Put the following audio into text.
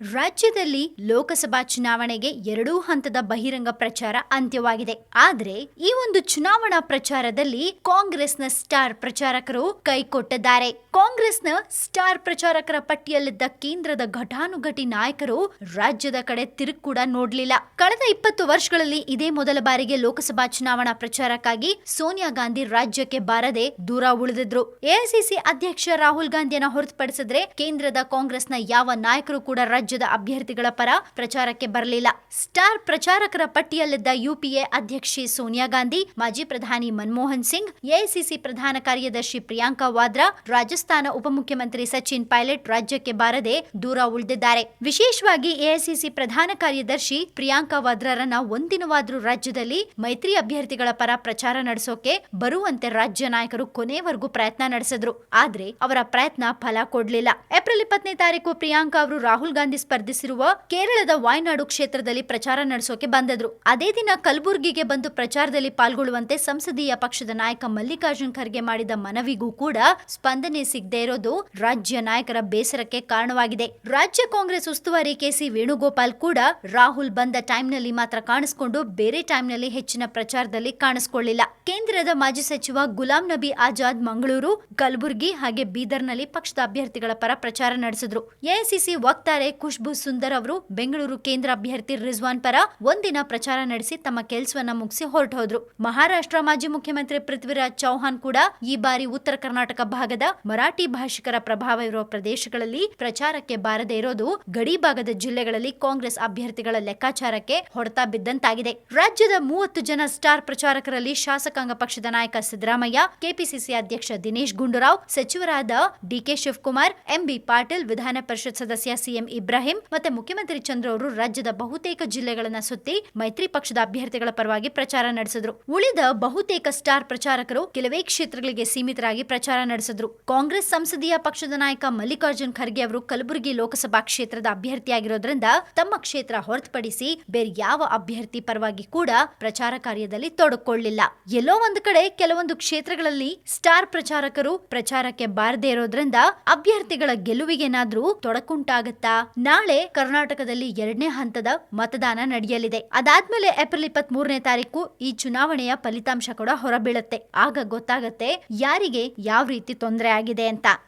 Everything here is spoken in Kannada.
ರಾಜ್ಯದಲ್ಲಿ ಲೋಕಸಭಾ ಚುನಾವಣೆಗೆ ಎರಡೂ ಹಂತದ ಬಹಿರಂಗ ಪ್ರಚಾರ ಅಂತ್ಯವಾಗಿದೆ. ಆದ್ರೆ ಈ ಒಂದು ಚುನಾವಣಾ ಪ್ರಚಾರದಲ್ಲಿ ಕಾಂಗ್ರೆಸ್ನ ಸ್ಟಾರ್ ಪ್ರಚಾರಕರು ಕೈಕೊಟ್ಟಿದ್ದಾರೆ ಕಾಂಗ್ರೆಸ್ನ ಸ್ಟಾರ್ ಪ್ರಚಾರಕರ ಪಟ್ಟಿಯಲ್ಲಿದ್ದ ಕೇಂದ್ರದ ಘಟಾನುಘಟಿ ನಾಯಕರು ರಾಜ್ಯದ ಕಡೆ ತಿರು ಕೂಡ ನೋಡ್ಲಿಲ್ಲ. ಕಳೆದ ಇಪ್ಪತ್ತು ವರ್ಷಗಳಲ್ಲಿ ಇದೇ ಮೊದಲ ಬಾರಿಗೆ ಲೋಕಸಭಾ ಚುನಾವಣಾ ಪ್ರಚಾರಕ್ಕಾಗಿ ಸೋನಿಯಾ ಗಾಂಧಿ ರಾಜ್ಯಕ್ಕೆ ಬಾರದೆ ದೂರ ಉಳಿದಿದ್ರು. ಎಐಸಿಸಿ ಅಧ್ಯಕ್ಷ ರಾಹುಲ್ ಗಾಂಧಿಯನ್ನ ಹೊರತುಪಡಿಸಿದ್ರೆ ಕೇಂದ್ರದ ಕಾಂಗ್ರೆಸ್ನ ಯಾವ ನಾಯಕರು ಕೂಡ ರಾಜ್ಯದ ಅಭ್ಯರ್ಥಿಗಳ ಪರ ಪ್ರಚಾರಕ್ಕೆ ಬರಲಿಲ್ಲ. ಸ್ಟಾರ್ ಪ್ರಚಾರಕರ ಪಟ್ಟಿಯಲ್ಲಿದ್ದ ಯುಪಿಎ ಅಧ್ಯಕ್ಷೆ ಸೋನಿಯಾ ಗಾಂಧಿ, ಮಾಜಿ ಪ್ರಧಾನಿ ಮನಮೋಹನ್ ಸಿಂಗ್, ಎಐಸಿಸಿ ಪ್ರಧಾನ ಕಾರ್ಯದರ್ಶಿ ಪ್ರಿಯಾಂಕಾ ವಾದ್ರಾ, ರಾಜಸ್ಥಾನ ಉಪಮುಖ್ಯಮಂತ್ರಿ ಸಚಿನ್ ಪೈಲಟ್ ರಾಜ್ಯಕ್ಕೆ ಬಾರದೆ ದೂರ ಉಳಿದಿದ್ದಾರೆ. ವಿಶೇಷವಾಗಿ ಎಐಸಿಸಿ ಪ್ರಧಾನ ಕಾರ್ಯದರ್ಶಿ ಪ್ರಿಯಾಂಕಾ ವಾದ್ರಾರನ್ನ ಒಂದಿನವಾದ್ರೂ ರಾಜ್ಯದಲ್ಲಿ ಮೈತ್ರಿ ಅಭ್ಯರ್ಥಿಗಳ ಪರ ಪ್ರಚಾರ ನಡೆಸೋಕೆ ಬರುವಂತೆ ರಾಜ್ಯ ನಾಯಕರು ಕೊನೆವರೆಗೂ ಪ್ರಯತ್ನ ನಡೆಸಿದ್ರು. ಆದ್ರೆ ಅವರ ಪ್ರಯತ್ನ ಫಲ ಕೊಡಲಿಲ್ಲ. ಏಪ್ರಿಲ್ ಇಪ್ಪತ್ತನೇ ತಾರೀಕು ಪ್ರಿಯಾಂಕಾ ಅವರು ರಾಹುಲ್ ಗಾಂಧಿ ಸ್ಪರ್ಧಿಸಿರುವ ಕೇರಳದ ವಾಯ್ನಾಡು ಕ್ಷೇತ್ರದಲ್ಲಿ ಪ್ರಚಾರ ನಡೆಸೋಕೆ ಬಂದಿದ್ರು. ಅದೇ ದಿನ ಕಲಬುರಗಿಗೆ ಬಂದು ಪ್ರಚಾರದಲ್ಲಿ ಪಾಲ್ಗೊಳ್ಳುವಂತೆ ಸಂಸದೀಯ ಪಕ್ಷದ ನಾಯಕ ಮಲ್ಲಿಕಾರ್ಜುನ್ ಖರ್ಗೆ ಮಾಡಿದ ಮನವಿಗೂ ಕೂಡ ಸ್ಪಂದನೆ ಸಿಗದೆ ಇರೋದು ರಾಜ್ಯ ನಾಯಕರ ಬೇಸರಕ್ಕೆ ಕಾರಣವಾಗಿದೆ. ರಾಜ್ಯ ಕಾಂಗ್ರೆಸ್ ಉಸ್ತುವಾರಿ ಕೆಸಿ ವೇಣುಗೋಪಾಲ್ ಕೂಡ ರಾಹುಲ್ ಬಂದ ಟೈಮ್ನಲ್ಲಿ ಮಾತ್ರ ಕಾಣಿಸಿಕೊಂಡು ಬೇರೆ ಟೈಮ್ನಲ್ಲಿ ಹೆಚ್ಚಿನ ಪ್ರಚಾರದಲ್ಲಿ ಕಾಣಿಸಿಕೊಳ್ಳಿಲ್ಲ. ಕೇಂದ್ರದ ಮಾಜಿ ಸಚಿವ ಗುಲಾಂ ನಬಿ ಆಜಾದ್ ಮಂಗಳೂರು, ಕಲಬುರಗಿ ಹಾಗೆ ಬೀದರ್ನಲ್ಲಿ ಪಕ್ಷದ ಅಭ್ಯರ್ಥಿಗಳ ಪರ ಪ್ರಚಾರ ನಡೆಸಿದ್ರು. ಎಐಸಿಸಿ ವಕ್ತಾರೆ ಖುಷ್ಬು ಸುಂದರ್ ಅವರು ಬೆಂಗಳೂರು ಕೇಂದ್ರ ಅಭ್ಯರ್ಥಿ ರಿಜ್ವಾನ್ ಪರ ಒಂದಿನ ಪ್ರಚಾರ ನಡೆಸಿ ತಮ್ಮ ಕೆಲಸವನ್ನ ಮುಗಿಸಿ ಹೊರಟು ಮಹಾರಾಷ್ಟ್ರ ಮಾಜಿ ಮುಖ್ಯಮಂತ್ರಿ ಪೃಥ್ವಿರಾಜ್ ಚೌಹಾನ್ ಕೂಡ ಈ ಬಾರಿ ಉತ್ತರ ಕರ್ನಾಟಕ ಭಾಗದ ಮರಾಠಿ ಭಾಷಿಕರ ಪ್ರಭಾವ ಇರುವ ಪ್ರದೇಶಗಳಲ್ಲಿ ಪ್ರಚಾರಕ್ಕೆ ಬಾರದೆ ಇರೋದು ಗಡಿ ಭಾಗದ ಜಿಲ್ಲೆಗಳಲ್ಲಿ ಕಾಂಗ್ರೆಸ್ ಅಭ್ಯರ್ಥಿಗಳ ಲೆಕ್ಕಾಚಾರಕ್ಕೆ ಹೊಡೆತ ಬಿದ್ದಂತಾಗಿದೆ. ರಾಜ್ಯದ ಮೂವತ್ತು ಜನ ಸ್ಟಾರ್ ಪ್ರಚಾರಕರಲ್ಲಿ ಶಾಸಕಾಂಗ ಪಕ್ಷದ ನಾಯಕ ಸಿದ್ದರಾಮಯ್ಯ, ಕೆಪಿಸಿಸಿ ಅಧ್ಯಕ್ಷ ದಿನೇಶ್ ಗುಂಡೂರಾವ್, ಸಚಿವರಾದ ಡಿಕೆ ಶಿವಕುಮಾರ್, ಎಂಬಿ ಪಾಟೀಲ್ ವಿಧಾನ ಪರಿಷತ್ ಸದಸ್ಯ ಸಿಎಂ ಇಬ್ರಾಹಿಂ ಮತ್ತೆ ಮುಖ್ಯಮಂತ್ರಿ ಚಂದ್ರ ಅವರು ರಾಜ್ಯದ ಬಹುತೇಕ ಜಿಲ್ಲೆಗಳನ್ನ ಸುತ್ತಿ ಮೈತ್ರಿ ಪಕ್ಷದ ಅಭ್ಯರ್ಥಿಗಳ ಪರವಾಗಿ ಪ್ರಚಾರ ನಡೆಸಿದ್ರು. ಉಳಿದ ಬಹುತೇಕ ಸ್ಟಾರ್ ಪ್ರಚಾರಕರು ಕೆಲವೇ ಕ್ಷೇತ್ರಗಳಿಗೆ ಸೀಮಿತರಾಗಿ ಪ್ರಚಾರ ನಡೆಸಿದ್ರು. ಕಾಂಗ್ರೆಸ್ ಸಂಸದೀಯ ಪಕ್ಷದ ನಾಯಕ ಮಲ್ಲಿಕಾರ್ಜುನ್ ಖರ್ಗೆ ಅವರು ಕಲಬುರಗಿ ಲೋಕಸಭಾ ಕ್ಷೇತ್ರದ ಅಭ್ಯರ್ಥಿಯಾಗಿರೋದ್ರಿಂದ ತಮ್ಮ ಕ್ಷೇತ್ರ ಹೊರತುಪಡಿಸಿ ಬೇರೆ ಯಾವ ಅಭ್ಯರ್ಥಿ ಪರವಾಗಿ ಕೂಡ ಪ್ರಚಾರ ಕಾರ್ಯದಲ್ಲಿ ತೊಡಕೊಳ್ಳಿಲ್ಲ. ಎಲ್ಲೋ ಒಂದು ಕಡೆ ಕೆಲವೊಂದು ಕ್ಷೇತ್ರಗಳಲ್ಲಿ ಸ್ಟಾರ್ ಪ್ರಚಾರಕರು ಪ್ರಚಾರಕ್ಕೆ ಬಾರದೇ ಇರೋದ್ರಿಂದ ಅಭ್ಯರ್ಥಿಗಳ ಗೆಲುವಿಗೇನಾದ್ರೂ ತೊಡಕುಂಟಾಗತ್ತಾ? ನಾಳೆ ಕರ್ನಾಟಕದಲ್ಲಿ ಎರಡನೇ ಹಂತದ ಮತದಾನ ನಡೆಯಲಿದೆ. ಅದಾದ್ಮೇಲೆ ಏಪ್ರಿಲ್ ಇಪ್ಪತ್ತ್ ಮೂರನೇ ತಾರೀಕು ಈ ಚುನಾವಣೆಯ ಫಲಿತಾಂಶ ಕೂಡ ಹೊರಬೀಳುತ್ತೆ. ಆಗ ಗೊತ್ತಾಗತ್ತೆ ಯಾರಿಗೆ ಯಾವ ರೀತಿ ತೊಂದರೆ ಆಗಿದೆ ಅಂತ.